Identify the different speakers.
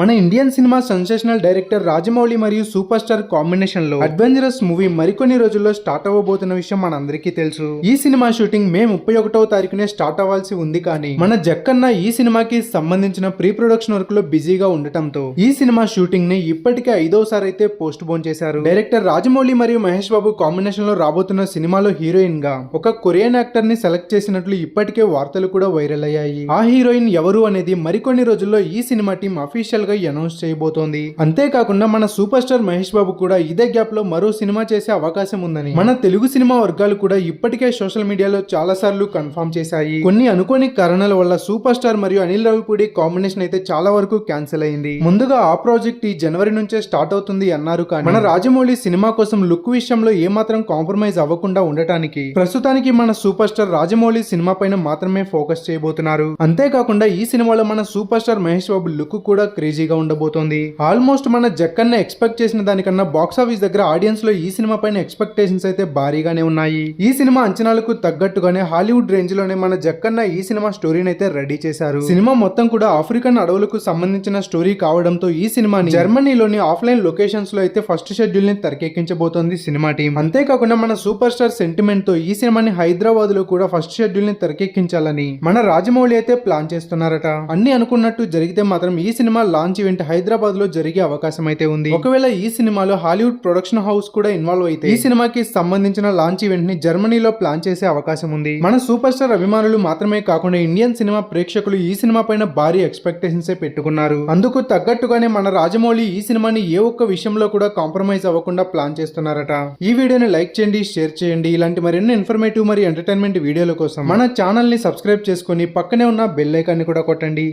Speaker 1: మన Indian cinema sensational director Rajamouli మరియు super star కాంబినేషన్లో అడ్వెంచరస్ మూవీ మరికొన్ని రోజుల్లో స్టార్ట్ అవ్వబోతున్న విషయం మనందరికీ తెలుసు. ఈ సినిమా షూటింగ్ మే ముప్పై ఒకటవ తారీఖునే స్టార్ట్ అవ్వాల్సి ఉంది కానీ మన జక్కన్న ఈ సినిమాకి సంబంధించిన ప్రీ ప్రొడక్షన్ వర్క్లో బిజీగా ఉండటంతో ఈ సినిమా షూటింగ్ని ఇప్పటికే ఐదోసారి అయితే పోస్ట్ పోన్ చేశారు. డైరెక్టర్ రాజమౌళి మరియు మహేష్ బాబు కాంబినేషన్లో రాబోతున్న సినిమాలో హీరోయిన్గా ఒక కొరియన్ యాక్టర్ని సెలెక్ట్ చేసినట్లు ఇప్పటికే వార్తలు కూడా వైరల్ అయ్యాయి. ఆ హీరోయిన్ ఎవరు అనేది మరికొన్ని రోజుల్లో ఈ సినిమా టీం అఫీషియల్ గా అనౌన్స్ చేయబోతోంది. అంతేకాకుండా మన సూపర్ స్టార్ మహేష్ బాబు కూడా ఇదే గ్యాప్లో మరో సినిమా చేసే అవకాశం ఉందని. మన తెలుగు సినిమా వర్గాలు కూడా ఇప్పటికే సోషల్ మీడియాలో చాలా సార్లు కన్ఫర్మ్ చేశాయి. కొన్ని అనుకోని కారణాల వల్ల సూపర్ స్టార్ మరియు అనిల్ రావిపూడి కాంబినేషన్ అయితే చాలా వరకు క్యాన్సిల్ అయింది. ముందుగా ఆ ప్రాజెక్ట్ ఈ జనవరి నుంచే స్టార్ట్ అవుతుంది అన్నారు కానీ మన రాజమౌళి సినిమా కోసం లుక్ విషయంలో ఏమాత్రం కాంప్రమైజ్ అవ్వకుండా ఉండటానికి ప్రస్తుతానికి మన సూపర్ స్టార్ రాజమౌళి సినిమా పైన మాత్రమే ఫోకస్ చేయబోతున్నారు. అంతేకాకుండా ఈ సినిమాలో మన super star Mahesh Babu look కూడా బిజీగా ఉండబోతోంది. ఆల్మోస్ట్ మన జక్కన్న ఎక్స్పెక్ట్ చేసిన దానికన్నా బాక్స్ ఆఫీస్ దగ్గర ఆడియన్స్లో ఈ సినిమా పైన ఎక్స్పెక్టేషన్స్ అయితే భారీగానే ఉన్నాయి. ఈ సినిమా అంచనాలకు తగ్గట్టుగానే హాలీవుడ్ రేంజ్లోనే మన జక్కన్న ఈ సినిమా స్టోరీని అయితే రెడీ చేశారు. సినిమా మొత్తం కూడా ఆఫ్రికన్ అడవులకు సంబంధించిన స్టోరీ కావడంతో ఈ సినిమాని జర్మనీలోని ఆఫ్లైన్ లొకేషన్స్లో అయితే ఫస్ట్ షెడ్యూల్ని తెరకెక్కించబోతోంది సినిమా టీం అంతేకాకుండా మన సూపర్ స్టార్ సెంటిమెంట్తో ఈ సినిమాని హైదరాబాద్లో కూడా ఫస్ట్ షెడ్యూల్ని తెరకెక్కించాలని మన రాజమౌళి అయితే ప్లాన్ చేస్తున్నారట. అన్ని అనుకున్నట్టు జరిగితే మాత్రం ఈ సినిమా లాంచ్ ఈవెంట్ హైదరాబాద్లో జరిగే అవకాశం అయితే ఉంది. ఒకవేళ ఈ సినిమాలో హాలీవుడ్ ప్రొడక్షన్ హౌస్ కూడా ఇన్వాల్వ్ అయితే ఈ సినిమాకి సంబంధించిన లాంచ్ ఈవెంట్ని జర్మనీలో ప్లాన్ చేసే అవకాశం ఉంది. మన సూపర్ స్టార్ అభిమానులు మాత్రమే కాకుండా ఇండియన్ సినిమా ప్రేక్షకులు ఈ సినిమా పైన భారీ ఎక్స్పెక్టేషన్స్ పెట్టుకున్నారు. అందుకు తగ్గట్టుగానే మన రాజమౌళి ఈ సినిమాని ఏ ఒక్క విషయంలో కూడా కాంప్రమైజ్ అవ్వకుండా ప్లాన్ చేస్తున్నారట. ఈ వీడియోని లైక్ చేయండి షేర్ చేయండి. ఇలాంటి మరెన్నో ఇన్ఫర్మేటివ్ మరియు ఎంటర్టైన్మెంట్ వీడియోల కోసం మన ఛానల్ని సబ్స్క్రైబ్ చేసుకొని పక్కనే ఉన్న బెల్ ఐకాన్ని కూడా కొట్టండి.